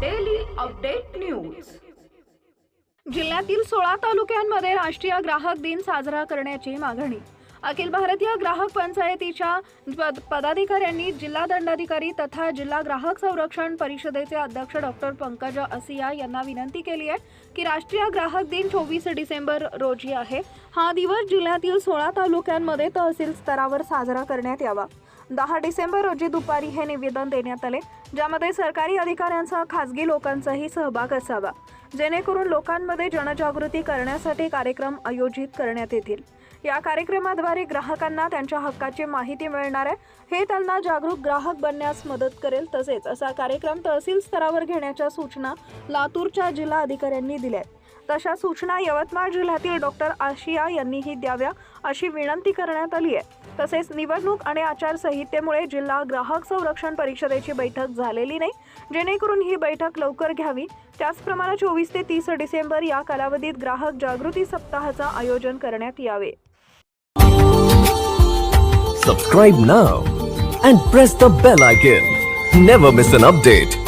Daily update news जिल्ह्यातील सोळा तालुक्यांमध्ये राष्ट्रीय ग्राहक दिन साजरा करण्याची मागणी. अखिल भारतीय ग्राहक पंचायतीच्या पद- पदाधिकाऱ्यांनी जिल्हा दंडाधिकारी तथा जिल्हा ग्राहक संरक्षण परिषदेचे अध्यक्ष डॉक्टर पंकज असिया यांना विनंती केली आहे की राष्ट्रीय ग्राहक दिन चोवीस डिसेंबर रोजी आहे. हा दिवस जिल्ह्यातील सोळा तालुक्यांमध्ये तहसील स्तरावर साजरा करण्यात यावा. दहा डिसेंबर रोजी दुपारी हे निवेदन देण्यात आले ज्यामध्ये सरकारी अधिकाऱ्यांसह खासगी लोकांचाही सहभाग असावा. जेणेकरून लोकांमध्ये जनजागृती करण्यासाठी कार्यक्रम आयोजित करण्यात येतील. या कार्यक्रमाद्वारे ग्राहकांना त्यांच्या हक्काची माहिती मिळणार आहे. हे त्यांना जागरूक ग्राहक बनण्यास मदत करेल तसेच असा कार्यक्रम तहसील स्तरावर घेण्याच्या सूचना लातूरच्या जिल्हा अधिकाऱ्यांनी दिल्या आहेत. तशा सूचना यवतमाळ जिल्ह्यातील डॉक्टर आशिया यांनीही द्याव्या अशी विनंती करण्यात आली आहे. तसेच निवडणूक आणि आचारसंहितेमुळे जिल्हा ग्राहक संरक्षण परिषदेची बैठक झालेली नाही. जेणेकरून ही बैठक लवकर घ्यावी. त्याचप्रमाणे चोवीस ते तीस डिसेंबर या कालावधीत ग्राहक जागृती सप्ताहाचं आयोजन करण्यात यावे. Subscribe now and press the bell icon never miss an update